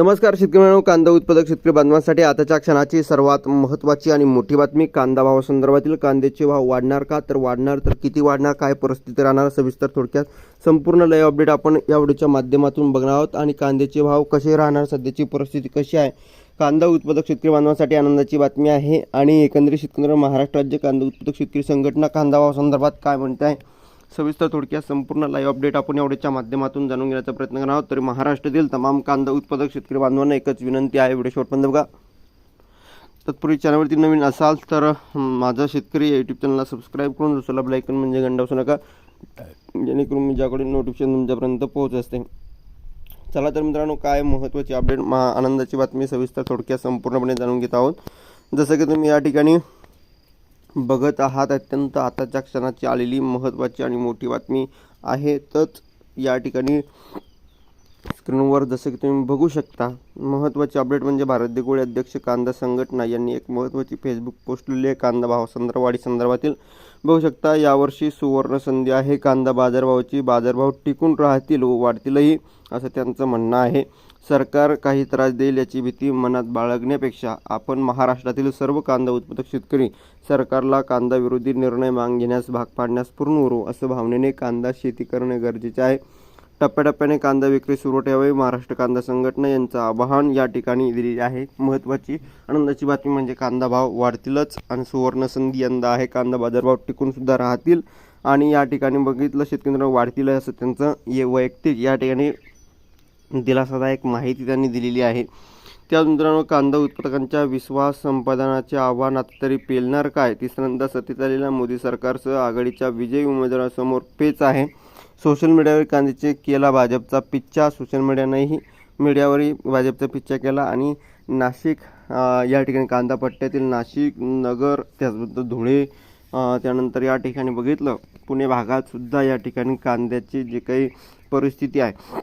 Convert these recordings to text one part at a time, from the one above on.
नमस्कार शेतकरी मित्रांनो कांदा उत्पादक शेतकरी बांधवांसाठी आताच्या क्षणाची सर्वात महत्त्वाची आणि मोठी बातमी कांदा भावासंदर्भातील कांद्याचे भाव वाढणार का? तर वाढणार तर किती वाढणार? काय परिस्थिती राहणार? सविस्तर थोडक्यात संपूर्ण लय अपडेट आपण या व्हिडिओच्या माध्यमातून बघणार आहोत. आणि कांद्याचे भाव कसे राहणार? सध्याची परिस्थिती कशी आहे? कांदा उत्पादक शेतकरी बांधवांसाठी आनंदाची बातमी आहे. आणि एकंदरीत शेतकरी महाराष्ट्र राज्य कांदा उत्पादक शेतकरी संघटना कांदा भावासंदर्भात काय म्हणते आहे? सविस्तर थोडक्यात संपूर्ण लाईव्ह अपडेट आपण एवढ्याच्या माध्यमातून जाणून घेण्याचा प्रयत्न करणार आहोत. तरी महाराष्ट्रातील तमाम कांदा उत्पादक शेतकरी बांधवांना एकच विनंती आहे व्हिडिओ शेवटपर्यंत बघा. तत्पूर्वी चॅनलवरती नवीन असाल तर माझा शेतकरी यूट्यूब चॅनलला सबस्क्राईब करून दुसऱ्याला लाईकन म्हणजे गंडावसू नका. जेणेकरून मी ज्याकडे नोटिफिकेशन तुमच्यापर्यंत पोहोच असते. चला तर मित्रांनो काय महत्त्वाची अपडेट महा आनंदाची बातमी सविस्तर थोडक्यात संपूर्णपणे जाणून घेत आहोत. जसं की तुम्ही या ठिकाणी बघत आहात अत्यंत आताच्या क्षणाची आलेली महत्त्वाची आणि मोठी बातमी आहे. तच या ठिकाणी स्क्रीनवर जसं की तुम्ही बघू शकता महत्त्वाची अपडेट म्हणजे भारत देगोळे अध्यक्ष कांदा संघटना यांनी एक महत्त्वाची फेसबुक पोस्ट लिहिली आहे. कांदा भाव संदर्भावाढी संदर्भातील बघू शकता यावर्षी सुवर्ण संधी आहे. कांदा बाजारभावाची बाजारभाव टिकून राहतील व वाढतीलही असं त्यांचं म्हणणं आहे. सरकार काही त्रास देईल याची भीती मनात बाळगण्यापेक्षा आपण महाराष्ट्रातील सर्व कांदा उत्पादक शेतकरी सरकारला कांदा विरोधी निर्णय माग घेण्यास भाग पाडण्यास पूर्ण उरू असं भावनेने कांदा शेती करणे गरजेचे आहे. टप्प्याटप्प्याने कांदा विक्री सुरू ठेवावी महाराष्ट्र कांदा संघटना यांचं आवाहन या ठिकाणी दिलेली आहे. महत्त्वाची आनंदाची बातमी म्हणजे कांदा भाव वाढतीलच आणि सुवर्ण संधी यंदा आहे. कांदा बाजारभाव टिकूनसुद्धा राहतील आणि या ठिकाणी बघितलं शेतकऱ्यांना वाढतील असं त्यांचं ये वैयक्तिक या ठिकाणी दिलासादायक माहिती त्यांनी दिलेली आहे. त्या मित्रांनो कांदा उत्पादकांच्या विश्वास संपादनाचे आव्हान आता तरी पेलणार काय? तिसऱ्यांदा सत्तेत आलेल्या मोदी सरकारसह आघाडीच्या विजयी उमेदवारासमोर पेच आहे. सोशल मीडियावर कांद्याचे केला भाजपचा पिच्चा सोशल मीडियानेही मीडियावरही भाजपचा पिच्चा केला आणि नाशिक या ठिकाणी कांदा पट्ट्यातील नाशिक नगर त्याचबद्दल धुळे त्यानंतर या ठिकाणी बघितलं पुणे भागातसुद्धा या ठिकाणी कांद्याची जी काही परिस्थिती आहे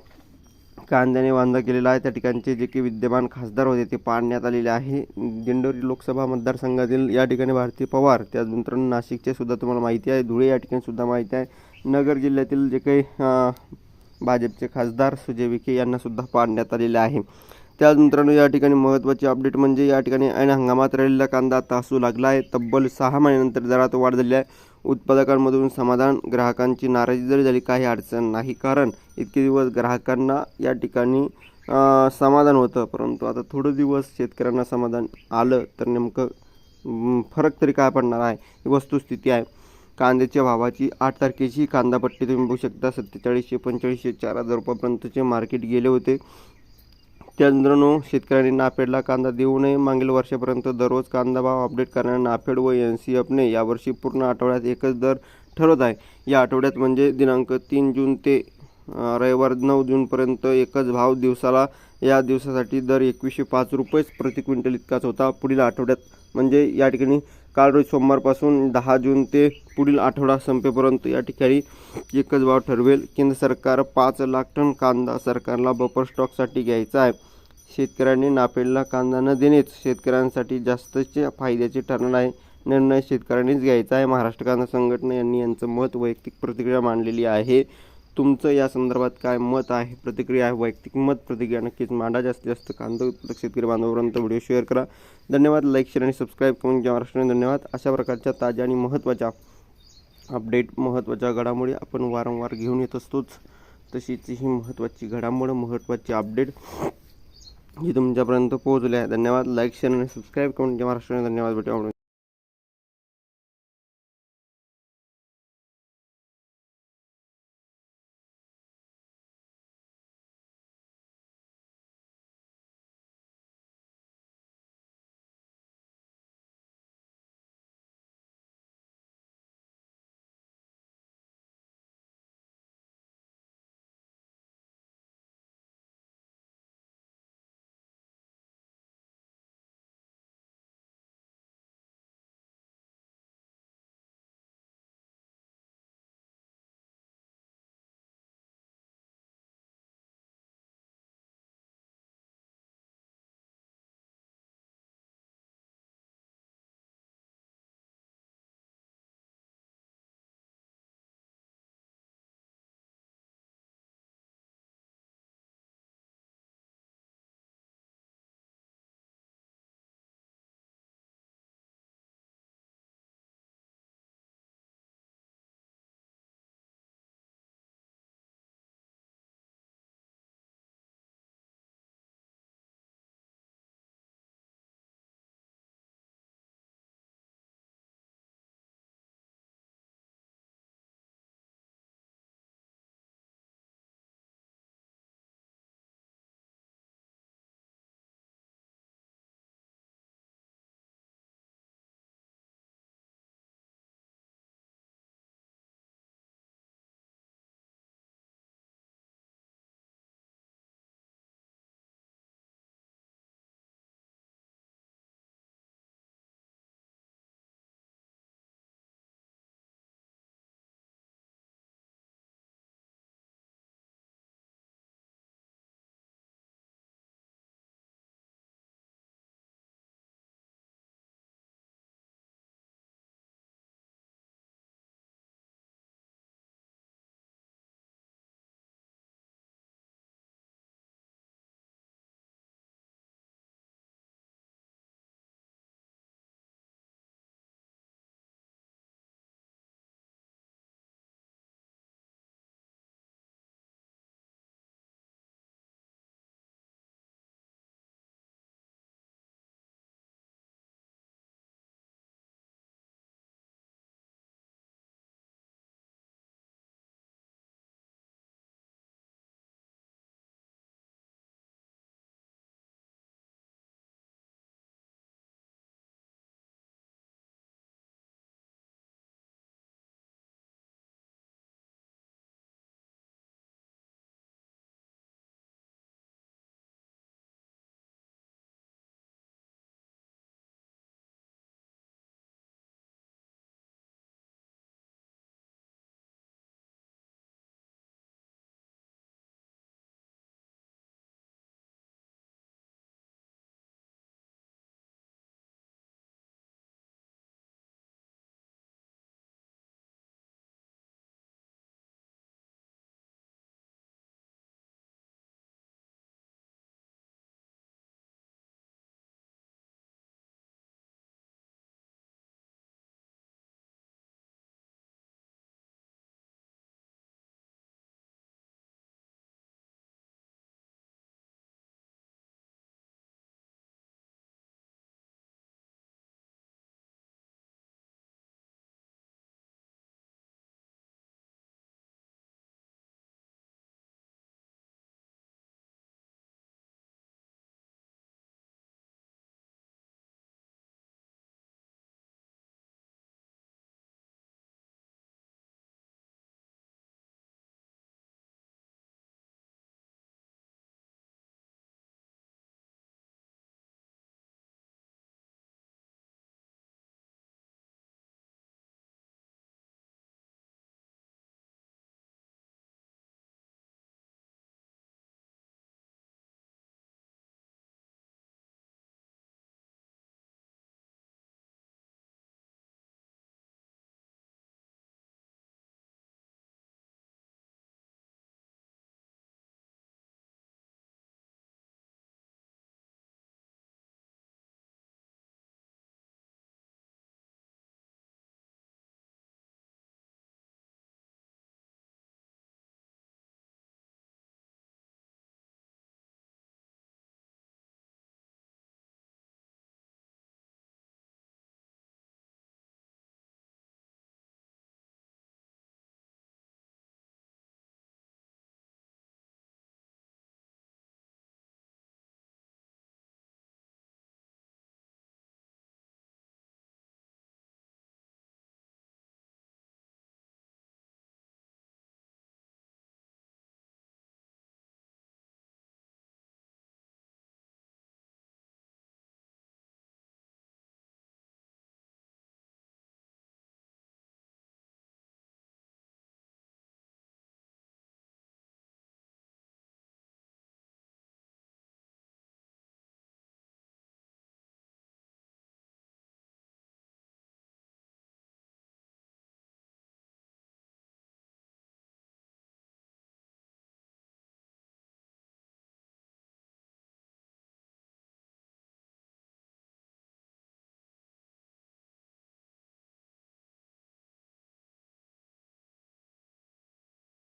कांद्याने वांदा केलेला आहे. त्या ठिकाणचे जे काही विद्यमान खासदार होते ते पाडण्यात आलेले आहे. दिंडोरी लोकसभा मतदारसंघातील या ठिकाणी भारती पवार त्यानंतर नाशिकचे सुद्धा तुम्हाला माहिती आहे. धुळे या ठिकाणी सुद्धा माहिती आहे. नगर जिल्ह्यातील जे काही भाजपचे खासदार सुजय विखे यांनासुद्धा पाडण्यात आलेले आहे. त्याच या ठिकाणी महत्त्वाची अपडेट म्हणजे या ठिकाणी ऐन हंगामात राहिलेला कांदा आता असू लागला आहे. तब्बल सहा महिन्यानंतर दरात वाढ झाली आहे. उत्पादकांमधून समाधान ग्राहकांची नाराजी जरी झाली काही अडचण नाही. कारण इतके दिवस ग्राहकांना या ठिकाणी समाधान होतं. परंतु आता थोडं दिवस शेतकऱ्यांना समाधान आलं तर नेमकं फरक तरी काय पडणार आहे? ही वस्तुस्थिती आहे. कांद्याच्या भावाची आठ तारखेची कांदापट्टी तुम्ही बघू शकता. सत्तेचाळीसशे पंचेचाळीसशे चार हजार रुपयापर्यंतचे मार्केट गेले होते. त्या शेतकऱ्यांनी नाफेडला कांदा देऊ नये. मागील वर्षापर्यंत दररोज कांदा भाव अपडेट करणाऱ्या नाफेड व एन सी एफने यावर्षी पूर्ण आठवड्यात एकच दर ठरवत आहे. या आठवड्यात म्हणजे दिनांक तीन जून ते रविवार नऊ जूनपर्यंत एकच भाव दिवसाला या दिवसासाठी दर एकवीसशे पाच रुपयेच प्रति क्विंटल इतकाच होता. पुढील आठवड्यात म्हणजे या ठिकाणी काल रोज सोमवारपासून दहा जून ते पुढील आठवडा संपेपर्यंत या ठिकाणी एकच भाव ठरवेल. केंद्र सरकार पाच लाख टन कांदा सरकारला बफर स्टॉकसाठी घ्यायचा आहे. शेतकऱ्यांनी नाफेडला कांदा न देणेच शेतकऱ्यांसाठी जास्तचे फायद्याचे ठरणार आहे. निर्णय शेतकऱ्यांनीच घ्यायचा आहे. महाराष्ट्र कांदा संघटना यांनी यांचं मत वैयक्तिक प्रतिक्रिया मांडलेली आहे. तुमचं या संदर्भात काय मत आहे? प्रतिक्रिया आहे? वैयक्तिक मत प्रतिक्रिया नक्कीच मांडा. जास्तीत जास्त कांदा उत्पादक शेतकरी बांधवापर्यंत व्हिडिओ शेअर करा. धन्यवाद. लाईक शेअर आणि सबस्क्राईब करून घ्या. महाराष्ट्राने धन्यवाद. अशा प्रकारच्या ताज्या आणि महत्त्वाच्या अपडेट महत्त्वाच्या घडामोडी आपण वारंवार घेऊन येत असतोच. तशीच ही महत्त्वाची घडामोड महत्त्वाची अपडेट ही तुमच्यापर्यंत पोहोचली आहे. धन्यवाद. लाईक शेअर आणि सबस्क्राईब करून घ्या. महाराष्ट्राने धन्यवाद. भेटूया